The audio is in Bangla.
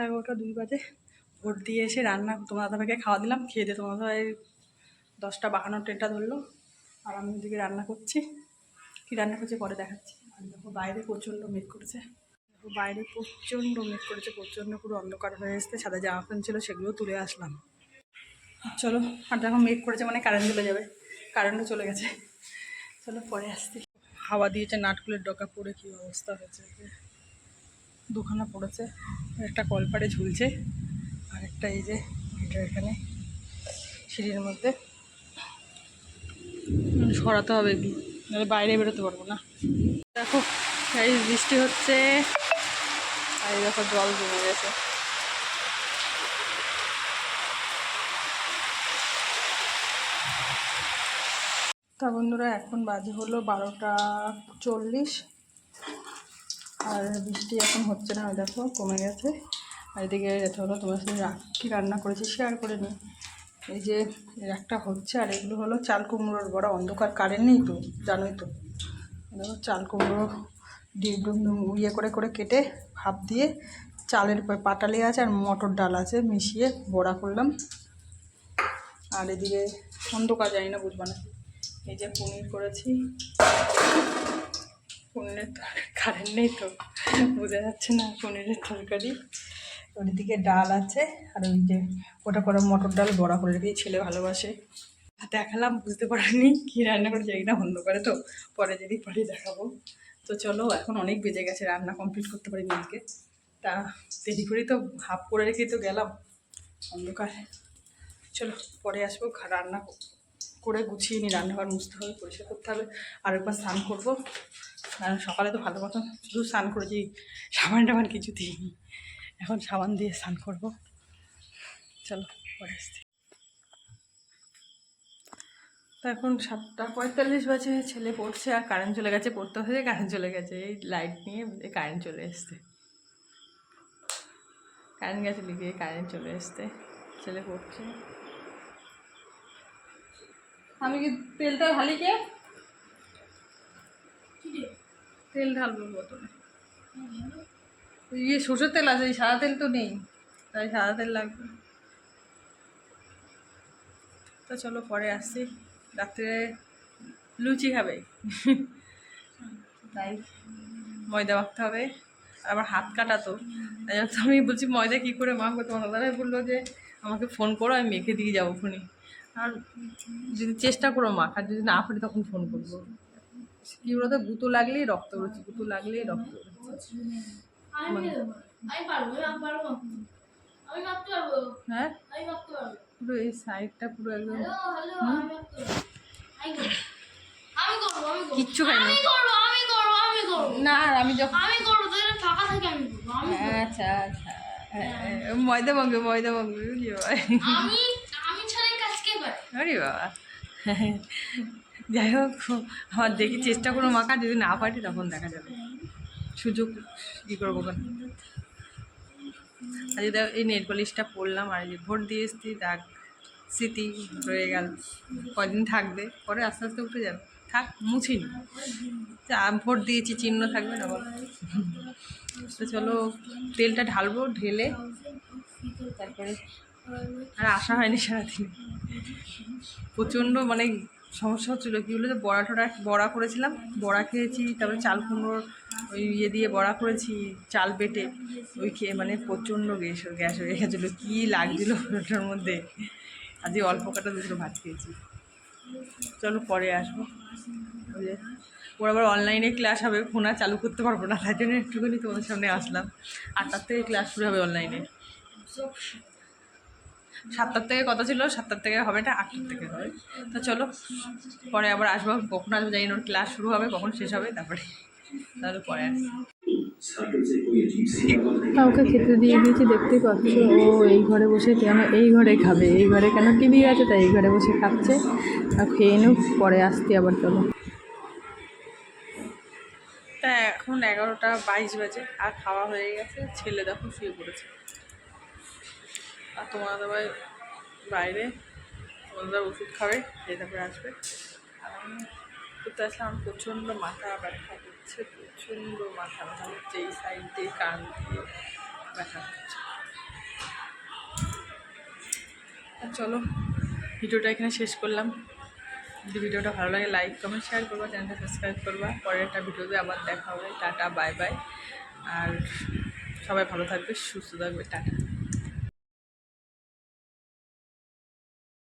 এগারোটা দুই বাজে। ভোট দিয়ে এসে রান্না তোমার দাদাভাইকে খাওয়া দিলাম, খেয়ে দিয়ে তোমার দাদাভাই দশটা বাহান্ন ট্রেনটা ধরলো। আর আমি ওদিকে রান্না করছি। কী রান্না করছি পরে দেখাচ্ছি। আর দেখো বাইরে প্রচণ্ড মেঘ করেছে। দেখো বাইরে প্রচণ্ড মেঘ করেছে, প্রচণ্ড পুরো অন্ধকার হয়ে এসছে। সাদা জামা প্যান্ট ছিল, সেগুলো তুলে আসলাম। চলো, আর দেখো মেঘ করেছে মানে কারেন্ট চলে যাবে। কারেন্টও চলে গেছে। চলো পরে আসছি। হাওয়া দিয়েছে, নাটকুলের ডকা পড়ে কী অবস্থা হয়েছে। দুখানা পড়েছে একটা কলপাড়ে ঝুলছে আর একটা এই যে এটা এখানে সিঁড়ির মধ্যে। উম, সরাতে হবে কি নাহলে বাইরে বেরোতে পারব না। দেখো এই বৃষ্টি হচ্ছে আর দেখো জল জমে গেছে। তা বন্ধুরা এখন বাজে হলো বারোটা চল্লিশ। আর বৃষ্টি এখন হচ্ছে না, দেখো কমে গেছে। আর এদিকে এটা হলো তোমার সাথে রা- কী রান্না করেছি শেয়ার করে নিই এই যে একটা হচ্ছে আর এগুলো হলো চাল কুমড়োর বড়, অন্ধকার কারেন্ট নেই তো, জানোই তো। চাল কুমড়ো ডিম ডুম ডুম ইয়ে করে করে কেটে ভাপ দিয়ে চালের পাটালি আছে আর মটর ডাল আছে, মিশিয়ে বড়া করলাম। আর এদিকে অন্ধকার জানি না, বুঝবা না। এই যে পনির করেছি। পনিরের তরকারি কারেন্ট নেই তো, বোঝা যাচ্ছে না পনিরের তরকারি। ওর দিকে ডাল আছে, আর ওই যে ওটা করে মটর ডাল বড়া করে রেখেছি ছেলে ভালোবাসে। দেখালাম, বুঝতে পারিনি কী রান্না করে যাই না বন্ধ করে তো, পরে যদি পরে দেখাবো। তো চলো, এখন অনেক বেজে গেছে, রান্না কমপ্লিট করতে পারি আজকে। তা দেরি করেই তো হাফ করে রেখেই তো গেলাম, অন্ধকার। চলো, পরে আসব রান্না করে গুছিয়ে নিই, রান্নাঘর মুছতে হবে, পরিষ্কার করতে হবে আর একবার স্নান করব। কারণ সকালে তো ভালো মতন শুধু স্নান করেছি, সাবান টাবান কিছু দিইনি। এখন সাবান দিয়ে স্নান করব। চলো, পরে আসছি। তো এখন সাতটা পঁয়তাল্লিশ বাজে, ছেলে পড়ছে আর কারেন্ট চলে গেছে, পড়তে হয়ে কারেন্ট চলে গেছে। এই লাইট নিয়ে কারেন্ট চলে এসছে। কারেন্ট গেছে লিখে কারেন্ট চলে এসছে। ছেলে পড়ছে। আমি কি তেলটা ঢালি কে? তেল ঢালবো বোতলে ইয়ে সর্ষের তেল আছে, এই সাদা তেল তো নেই, তাই সাদা তেল লাগবে তো চলো পরে আসছি, রাত্রে লুচি খাবে। তাই ময়দা মাখতে হবে আমার হাত কাটা তো, তাই জন্য আমি বলছি ময়দা কী করে মাখবো? তোমার দাদাই বলল যে, আমাকে ফোন করো, আমি মেখে দিয়ে যাব ফোনে আর যদি চেষ্টা করো মাখার যদি না পারি তখন ফোন করব। কী বলতো গুঁতো লাগলেই রক্ত বেরোচ্ছে গুঁতো লাগলেই রক্ত হ্যাঁ পুরো এই সাইডটা পুরো একদম খাই না না আর আমি যখন আমি আচ্ছা আচ্ছা হ্যাঁ, হ্যাঁ, ময়দা মাখবে ময়দা মাখবে বুঝলি ভাই আমি আমি ছাড়াই কাজ কে পারে আরে বাবা। যাই হোক, আমার দেখি চেষ্টা করো মাখা, যদি না পারি তখন দেখা যাবে। সুযোগ কী করব আজ দেখো, এই নেট পলিশটা পরলাম আর যে ভোট দিয়ে এসছি দাগ স্মৃতি রয়ে গেল। কদিন থাকবে, পরে আস্তে আস্তে উঠে যাবে। থাক মুছিনি যা, ভোট দিয়েছি, চিহ্ন থাকবে না বল। তো চলো, তেলটা ঢালবো, ঢেলে, তারপরে আর আসা হয়নি সারাদিন। প্রচণ্ড মানে সমস্যা হচ্ছিল। কী হলো যে বড়া টড়া বড়া করেছিলাম, বড়া খেয়েছি, তারপরে চাল কুমড়োর ওই ইয়ে দিয়ে বড়া করেছি, চাল বেটে। ওই খেয়ে মানে প্রচণ্ড গ্যাস গ্যাস হয়ে গেছিল। কী লাগছিল ওটার মধ্যে। আজকে অল্প কাটা দুটো ভাত খেয়েছি। চলো পরে আসব। ওই যে, ওর আবার অনলাইনে ক্লাস হবে ফোন আর চালু করতে পারব না। তাই জন্য একটুখানি তোমাদের সামনে আসলাম। আটটার থেকে ক্লাস শুরু হবে অনলাইনে সাতটার থেকে কথা ছিল সাতটার থেকে হবে না আটটার থেকে হবে। তো চলো পরে আবার আসব কখন আসব জানি না ওর ক্লাস শুরু হবে কখন শেষ হবে তারপরে তাহলে পরে আসব। কাউকে খেতে দিয়ে দিয়েছি দেখতেই পাচ্ছ ও এই ঘরে বসে কেন এই ঘরে খাবে এই ঘরে কেন টিভি আছে তাই এই ঘরে বসে খাচ্ছে। আর খেয়ে নিও পরে আসতে আবার চলো। তা এখন এগারোটা বাইশ বাজে আর খাওয়া হয়ে গেছে ছেলে দেখো শুয়ে পড়েছে। আর তোমার দাবাই বাইরে তোমাদের ওষুধ খাবে, খেয়ে তারপরে আসবে। আর আমি করতে আসলাম, প্রচণ্ড মাথা ব্যথা করছে, প্রচণ্ড মাথা ব্যথা করছে, এই সাইড দিয়ে, কান দিয়ে ব্যথা করছে। চলো, ভিডিওটা এখানে শেষ করলাম। যদি ভিডিওটা ভালো লাগে লাইক কমেন্ট শেয়ার করবা চ্যানেলটা সাবস্ক্রাইব করবা। পরের একটা ভিডিওতে আবার দেখা হবে। টাটা বাই বাই আর সবাই ভালো থাকবে, সুস্থ থাকবে। টাটা।